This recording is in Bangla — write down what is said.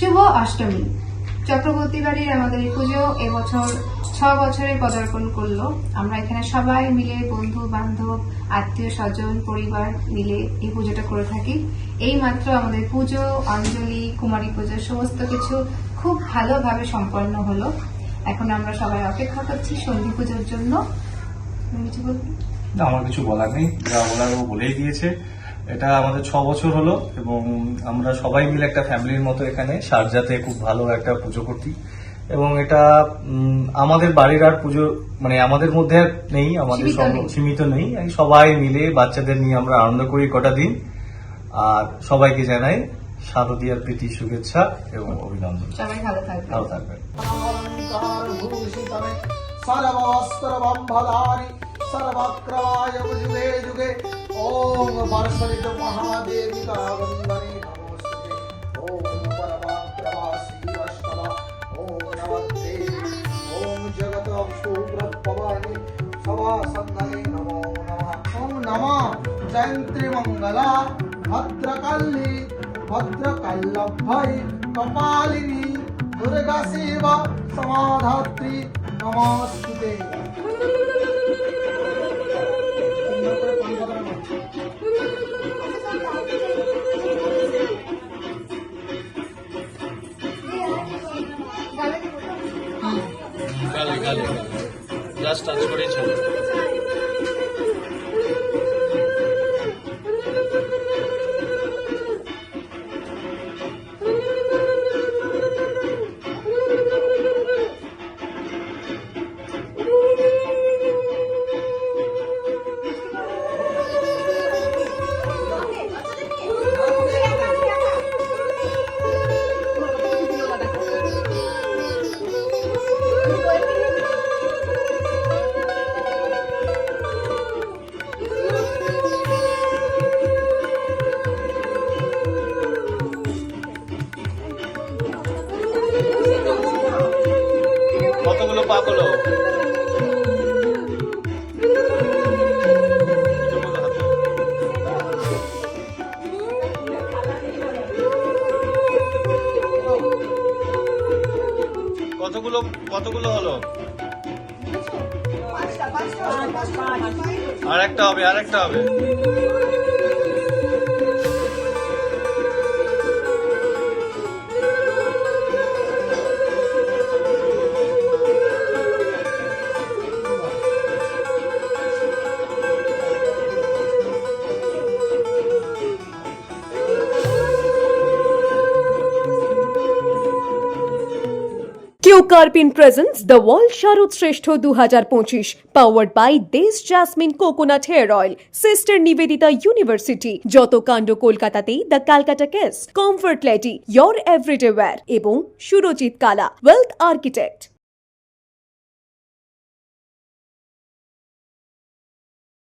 শুভ অষ্টমী। চক্রবর্তী বাড়ির আমাদের পুজো এবছর ছ বছরে পদার্পণ করল। আমরা এখানে সবাই মিলে বন্ধু, বান্ধব, আত্মীয়, স্বজন, পরিবার মিলে এই পুজোটা করে থাকি। এই মাত্র আমাদের পুজো, অঞ্জলি, কুমারী পুজো সমস্ত কিছু খুব ভালোভাবে সম্পন্ন হলো। এখন আমরা সবাই অপেক্ষা করছি সন্ধি পুজোর জন্য। আমার কিছু বলার নেই। বলেই দিয়েছে। এটা আমাদের ছ বছর হলো এবং আমরা সবাই মিলে একটা ফ্যামিলির মতো এখানে সারজাতে খুব ভালো একটা পুজো করতি এবং এটা আমাদের বাড়ির আর পুজো মানে আমাদের মধ্যে আর নেই আমাদের সীমিত নেই। সবাই মিলে বাচ্চাদের নিয়ে আমরা আনন্দ করি কটা দিন। আর সবাইকে জানাই শারদীয়ার প্রীতি শুভেচ্ছা এবং অভিনন্দন। ভালো থাকবেন। ॐ वर्षरित महादेविका वन्दने नमोऽस्तुते ॐ परमात्मा श्रीवैष्णव ॐ नमस्ते ॐ जगदक्षुप्रभवानि सवासन्दने नमो नमः ॐ नमः जयन्त्रिमङ्गला भद्रकाली भद्रकल्लभै कपालिनी दुर्गा सेवा समाधात्री नमस्ते গালে গালে জাস্ট টাচ করেই চলে কতগুলো কতগুলো কতগুলো হলো? আর একটা হবে আর একটা হবে। Keo Karpin presents the world Sharad Shreshtho দু হাজার পঁচিশ powered by Dey's jasmine coconut hair oil sister Nivedita university যত কাণ্ড কলকাতাতেই the Calcutta case comfort lady your everyday wear এবং সুরজিৎ কালা ওয়েলথ আর্কিটেক্ট